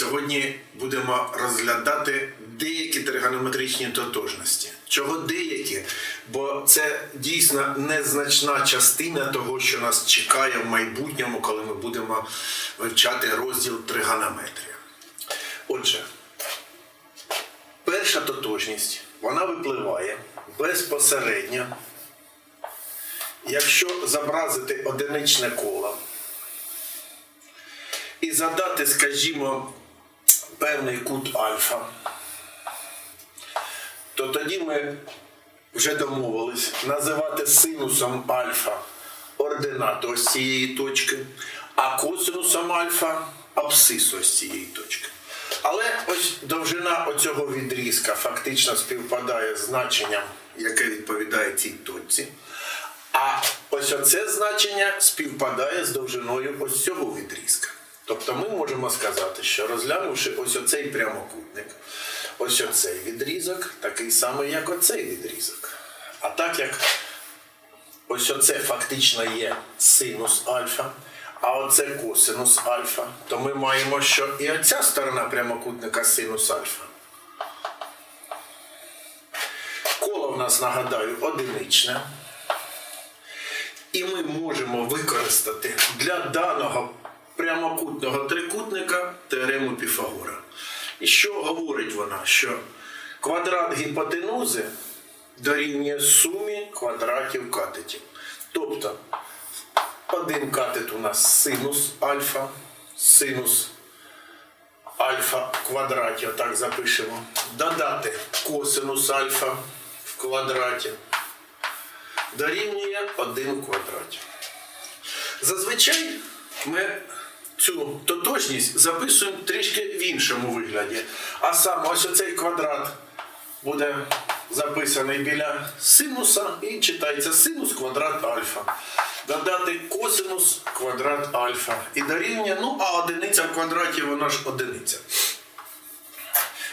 Сьогодні будемо розглядати деякі тригонометричні тотожності. Чого деякі? Бо це дійсно незначна частина того, що нас чекає в майбутньому, коли ми будемо вивчати розділ тригонометрія. Отже, перша тотожність вона випливає безпосередньо, якщо зобразити одиничне коло і задати, скажімо, певний кут альфа, то тоді ми вже домовились називати синусом альфа ординату ось цієї точки, а косинусом альфа абсису ось цієї точки. Але ось довжина оцього відрізка фактично співпадає з значенням, яке відповідає цій точці. А ось оце значення співпадає з довжиною ось цього відрізка. Тобто ми можемо сказати, що розглянувши ось оцей прямокутник, ось оцей відрізок, такий самий, як оцей відрізок. А так як ось оце фактично є синус альфа, а оце косинус альфа, то ми маємо, що і оця сторона прямокутника синус альфа. Коло в нас, нагадаю, одиничне. І ми можемо використати для даного прямокутного трикутника теорему Піфагора. І що говорить вона? Що квадрат гіпотенузи дорівнює сумі квадратів катетів. Тобто один катет у нас синус альфа, синус альфа в квадраті, отак запишемо. Додати косинус альфа в квадраті дорівнює 1 в квадраті. Зазвичай ми цю тотожність записуємо трішки в іншому вигляді. А саме ось оцей квадрат буде записаний біля синуса і читається синус квадрат альфа. Додати косинус квадрат альфа. І дорівнює, ну а одиниця в квадраті вона ж одиниця.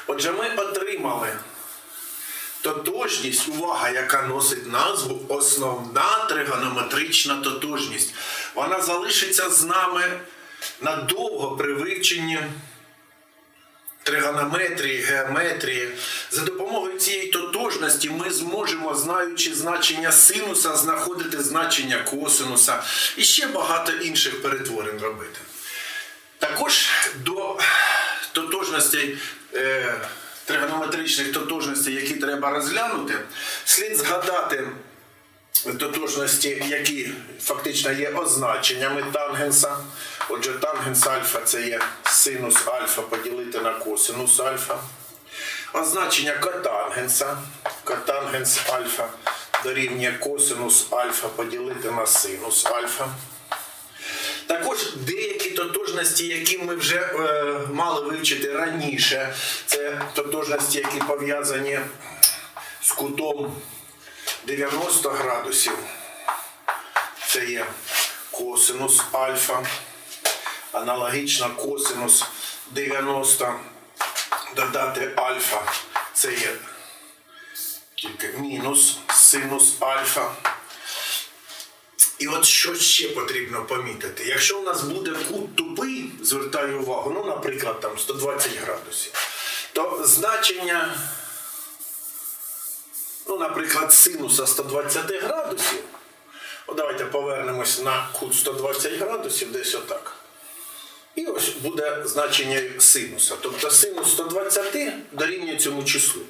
Отже, ми отримали Тотожність, увага, яка носить назву основна тригонометрична тотожність. Вона залишиться з нами надовго при вивченні тригонометрії, геометрії. За допомогою цієї тотожності ми зможемо, знаючи значення синуса, знаходити значення косинуса і ще багато інших перетворень робити. Також до тотожностей, е, тригонометричних тотожностей, які треба розглянути, слід згадати тотожності, які фактично є означеннями тангенса. Отже, тангенс альфа це є синус альфа поділити на косинус альфа. Означення котангенса. Котангенс альфа дорівнює косинус альфа поділити на синус альфа. Також деякі тотожності, які ми вже е, мали вивчити раніше, це тотожності, які пов'язані з кутом 90 градусів. Це є косинус альфа. Аналогічно косинус 90 додати альфа. Це є тільки мінус синус альфа. І от що ще потрібно помітити? Якщо у нас буде кут тупий, звертаю увагу, ну, наприклад, там 120 градусів, то значення, ну, наприклад, синуса 120 градусів, о, давайте повернемось на кут 120 градусів, десь отак. І ось буде значення синуса. Тобто синус 120 дорівнює цьому числу.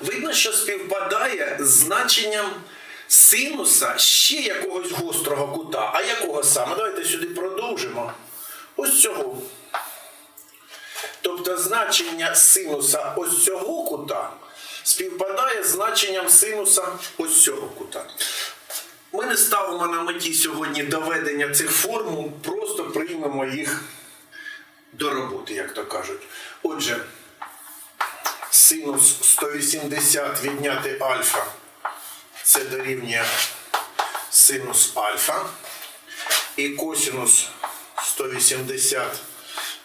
Видно, що співпадає з значенням синуса ще якогось гострого кута. А якого саме? Давайте сюди продовжимо. Ось цього. Тобто значення синуса ось цього кута співпадає з значенням синуса ось цього кута. Ми не ставимо на меті сьогодні доведення цих формул, просто приймемо їх до роботи, як то кажуть. Отже, синус 180 відняти альфа це дорівнює синус альфа. І косинус 180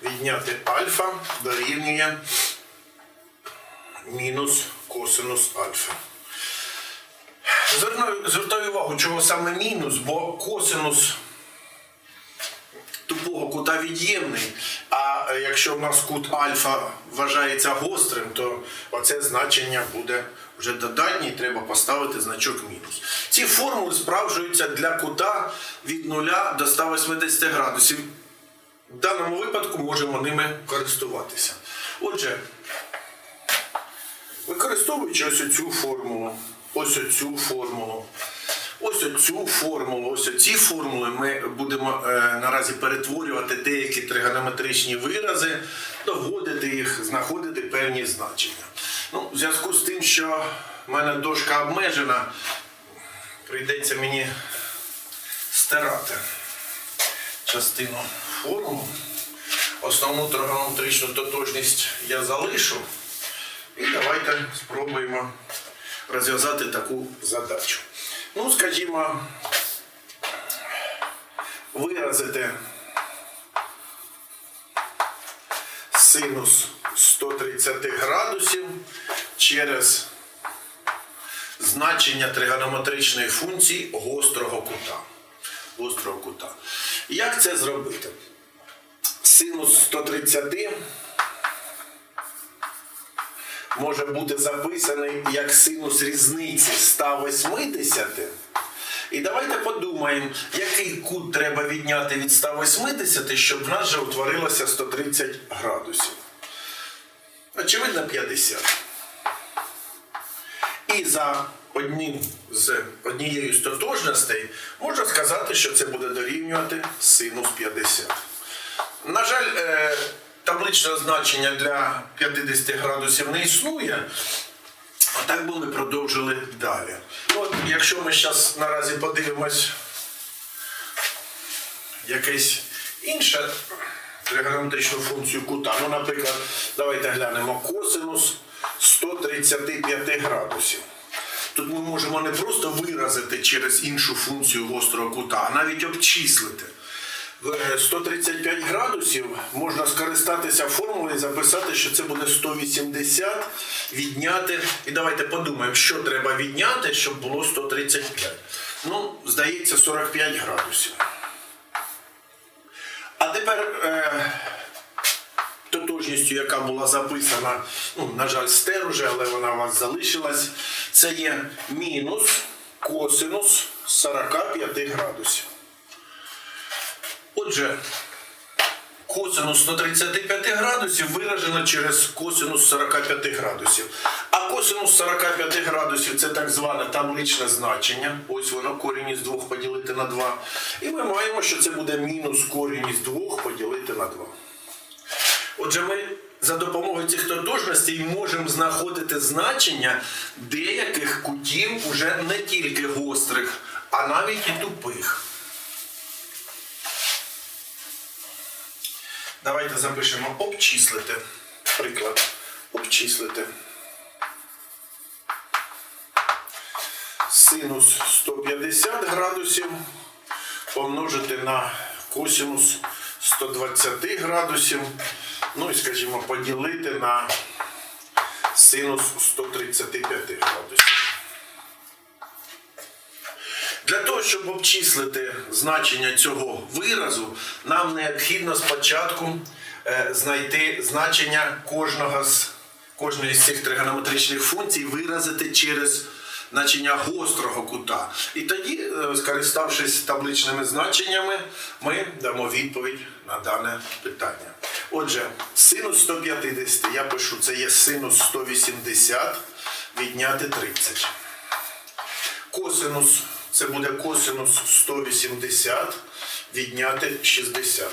відняти альфа дорівнює мінус косинус альфа. Звертаю, увагу, чого саме мінус, бо косинус тупого кута від'ємний. А якщо в нас кут альфа вважається гострим, то оце значення буде вже додатнє, і треба поставити значок мінус. Ці формули справджуються для кута від 0 до 180 градусів. В даному випадку можемо ними користуватися. Отже, використовуючи ось цю формулу, ось цю формулу, ось цю формулу, ось ці формули ми будемо е, наразі перетворювати деякі тригонометричні вирази, доводити їх, знаходити певні значення. Ну, в зв'язку з тим, що в мене дошка обмежена, прийдеться мені стирати частину формул. Основну тригонометричну тотожність я залишу. І давайте спробуємо розв'язати таку задачу. Ну, скажімо, виразити синус 130 градусів через значення тригонометричної функції гострого кута. Гострого кута. Як це зробити? Синус 130 може бути записаний як синус різниці 180. І давайте подумаємо, який кут треба відняти від 180, щоб в нас же утворилося 130 градусів. Очевидно, 50. І за одним з однією з тотожностей можна сказати, що це буде дорівнювати синус 50. На жаль, е, табличного значення для 50 градусів не існує. А так би ми продовжили далі. Ну, от, якщо ми зараз наразі подивимось якесь інше тригонометричну функцію кута. Ну, наприклад, давайте глянемо косинус 135 градусів. Тут ми можемо не просто виразити через іншу функцію гострого кута, а навіть обчислити. В 135 градусів можна скористатися формулою і записати, що це буде 180 відняти. І давайте подумаємо, що треба відняти, щоб було 135. Ну, здається, 45 градусів. А тепер е, тотожністю, яка була записана, ну, на жаль, стер уже, але вона у вас залишилась, це є мінус косинус 45 градусів. Отже, косинус 135 градусів виражено через косинус 45 градусів. А косинус 45 градусів це так зване табличне значення. Ось воно корінь із 2 поділити на 2. І ми маємо, що це буде мінус корінь із 2 поділити на 2. Отже, ми за допомогою цих тотожностей можемо знаходити значення деяких кутів уже не тільки гострих, а навіть і тупих. Давайте запишемо обчислити. Приклад. Обчислити. Синус 150 градусів помножити на косинус 120 градусів. Ну і, скажімо, поділити на синус 135 градусів. Для того, щоб обчислити значення цього виразу, нам необхідно спочатку е, знайти значення кожного з, кожної з цих тригонометричних функцій, виразити через значення гострого кута. І тоді, е, скориставшись табличними значеннями, ми дамо відповідь на дане питання. Отже, синус 150, я пишу, це є синус 180 відняти 30. Косинус це буде косинус 180 відняти 60.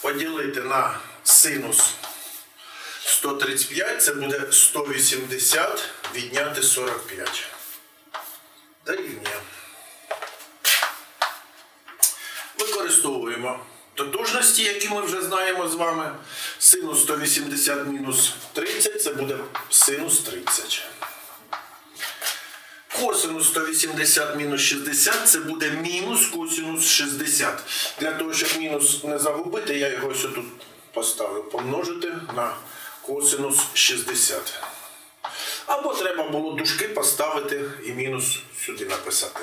Поділити на синус 135 це буде 180 відняти 45. Дорівнює. Використовуємо тотожності, які ми вже знаємо з вами. Синус 180 мінус 30 це буде синус 30. Косинус 180 мінус 60 це буде мінус косинус 60. Для того, щоб мінус не загубити, я його ось тут поставлю. Помножити на косинус 60. Або треба було дужки поставити і мінус сюди написати.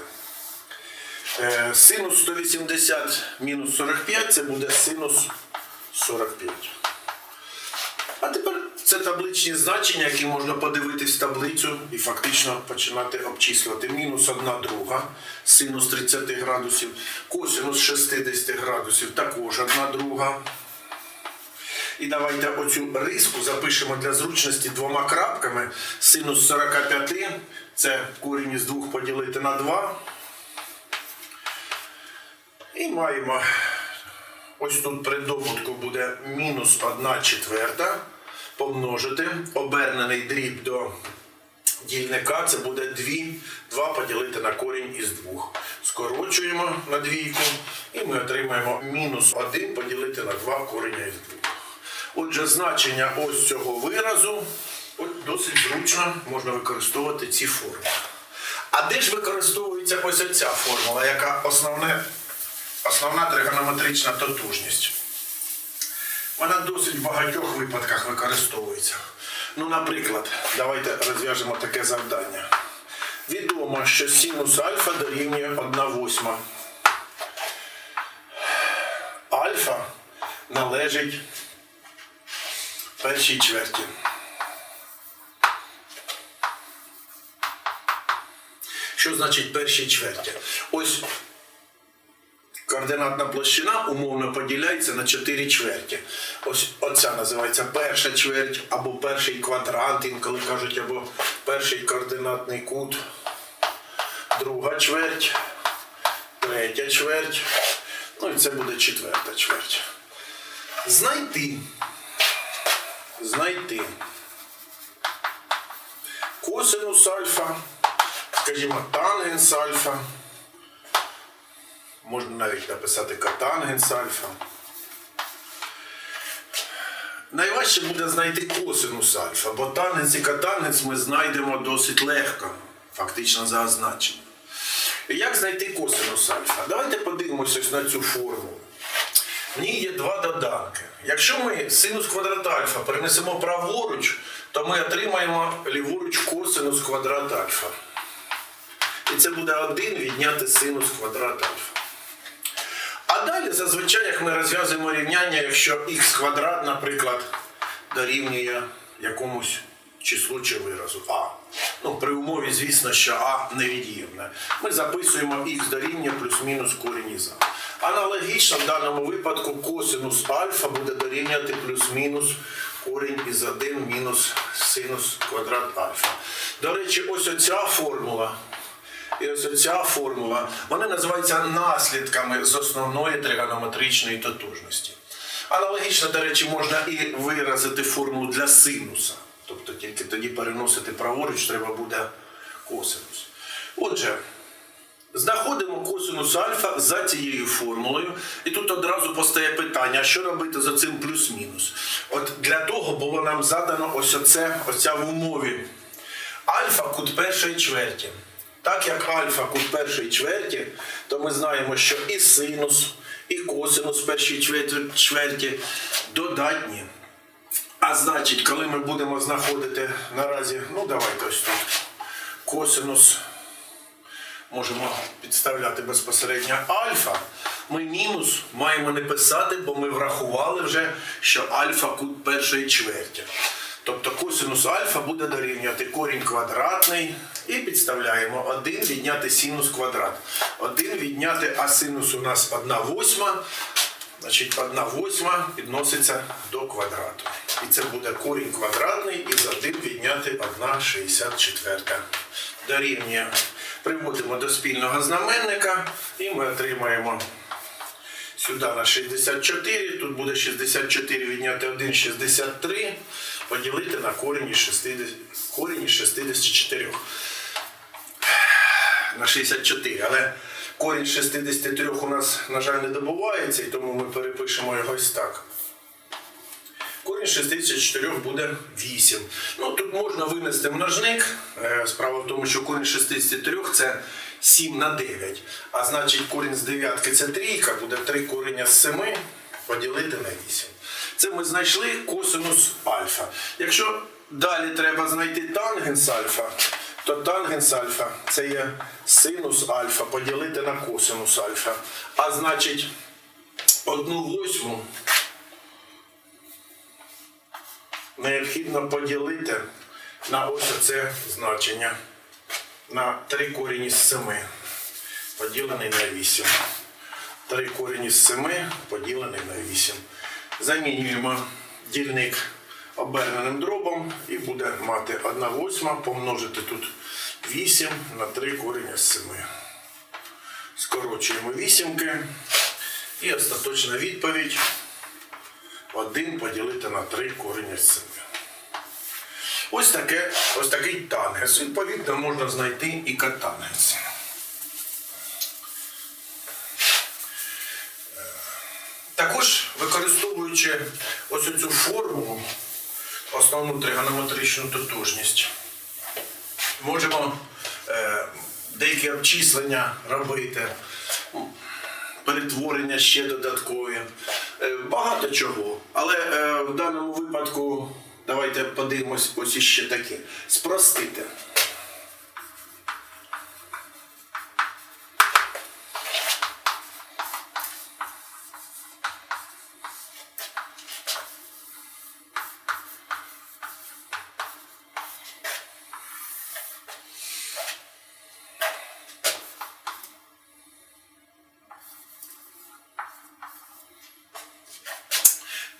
Е, Синус 180 мінус 45 це буде синус 45. А тепер це табличні значення, які можна подивитись в таблицю і фактично починати обчислювати. Мінус 1 друга, синус 30 градусів, косинус 60 градусів, також 1 друга. І давайте оцю риску запишемо для зручності двома крапками. Синус 45 це корінь із 2 поділити на 2. І маємо ось тут при добутку буде мінус 1 четверта помножити. Обернений дріб до дільника це буде 2, 2 поділити на корінь із 2. Скорочуємо на двійку і ми отримаємо мінус 1 поділити на 2 кореня із 2. Отже, значення ось цього виразу досить зручно можна використовувати ці формули. А де ж використовується ось ця формула, яка основне, основна тригонометрична тотужність? Вона досить в багатьох випадках використовується. Ну, наприклад, давайте розв'яжемо таке завдання. Відомо, що синус альфа дорівнює 1 восьма. Альфа належить першій чверті. Що значить першій чверті? Ось координатна площина умовно поділяється на 4 чверті. Ось оця називається перша чверть, або перший квадрант, інколи кажуть, або перший координатний кут, друга чверть, третя чверть, ну і це буде четверта чверть. Знайти. Знайти косинус альфа, скажімо, тангенс альфа. Можна навіть написати котангенс альфа. Найважче буде знайти косинус альфа, бо тангенс і котангенс ми знайдемо досить легко, фактично за Як знайти косинус альфа? Давайте подивимося на цю формулу. В ній є два доданки. Якщо ми синус квадрат альфа перенесемо праворуч, то ми отримаємо ліворуч косинус квадрат альфа. І це буде 1 відняти синус квадрат альфа. А далі зазвичай, як ми розв'язуємо рівняння, якщо х квадрат, наприклад, дорівнює якомусь числу чи виразу А. Ну, при умові, звісно, що А невід'ємне. Ми записуємо х дорівнює плюс-мінус корінь із А. Аналогічно в даному випадку косинус альфа буде дорівнювати плюс-мінус корінь із 1 мінус синус квадрат альфа. До речі, ось оця формула і ось ця формула, вони називаються наслідками з основної тригонометричної тотужності. Аналогічно, до речі, можна і виразити формулу для синуса. Тобто тільки тоді переносити праворуч треба буде косинус. Отже, знаходимо косинус альфа за цією формулою. І тут одразу постає питання, що робити за цим плюс-мінус? От для того було нам задано ось оце, оця в умові. Альфа кут першої чверті. Так як альфа кут першої чверті, то ми знаємо, що і синус, і косинус першої чверті, додатні. А значить, коли ми будемо знаходити наразі, ну давайте ось тут косинус, можемо підставляти безпосередньо альфа, ми мінус маємо не писати, бо ми врахували вже, що альфа кут першої чверті. Тобто косинус альфа буде дорівнювати корінь квадратний і підставляємо 1 відняти синус квадрат. 1 відняти, а синус у нас 1 восьма. Значить, 1 восьма підноситься до квадрату. І це буде корінь квадратний із 1 відняти 1 64. Дорівнює. Приводимо до спільного знаменника і ми отримаємо сюди на 64, тут буде 64 відняти 1, 63, поділити на корінь із 60, корінь із 64. На 64, але корінь з 63 у нас, на жаль, не добувається, і тому ми перепишемо його ось так. Корінь 64 буде 8. Ну, тут можна винести множник. Е, Справа в тому, що корінь 63 це 7 на 9. А значить, корінь з 9 це трійка, буде 3 коріння з 7 поділити на 8. Це ми знайшли косинус альфа. Якщо далі треба знайти тангенс альфа, то тангенс альфа це є синус альфа поділити на косинус альфа. А значить, одну восьму необхідно поділити на ось оце значення. На 3 корінь із 7 поділений на 8. 3 корінь із 7 поділений на 8. Замінюємо дільник оберненим дробом і буде мати 1 восьма помножити тут 8 на 3 корінь із 7. Скорочуємо вісімки. І остаточна відповідь 1 поділити на 3 корінь із 7. Ось, таке, ось такий тангенс. Відповідно, можна знайти і катангенс. Також використовуючи ось цю формулу, основну тригонометричну тотожність, можемо е, деякі обчислення робити, перетворення ще додаткові, е, багато чого. Але е, в даному випадку давайте подивимось ось іще такі. Спростити.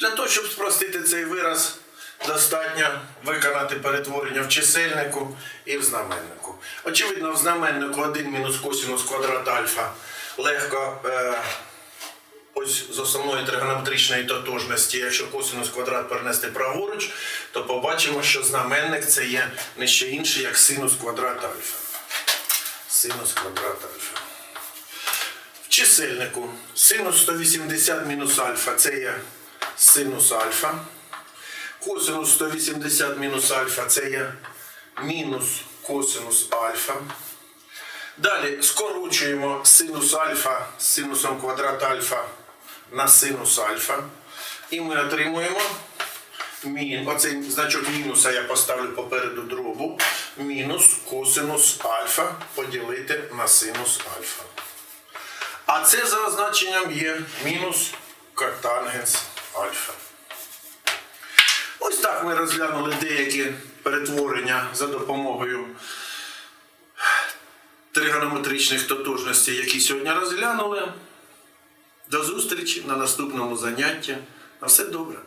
Для того, щоб спростити цей вираз, достатньо виконати перетворення в чисельнику і в знаменнику. Очевидно, в знаменнику 1 мінус косинус квадрат альфа легко е, ось з основної тригонометричної тотожності, якщо косинус квадрат перенести праворуч, то побачимо, що знаменник це є не що інше, як синус квадрат альфа. Синус квадрат альфа. В чисельнику синус 180 мінус альфа це є синус альфа. Косинус 180 мінус альфа це є мінус косинус альфа. Далі скорочуємо синус альфа з синусом квадрат альфа на синус альфа. І ми отримуємо мін, оцей значок мінуса я поставлю попереду дробу. Мінус косинус альфа поділити на синус альфа. А це за означенням є мінус котангенс альфа. Ось так ми розглянули деякі перетворення за допомогою тригонометричних тотожностей, які сьогодні розглянули. До зустрічі на наступному занятті. На все добре.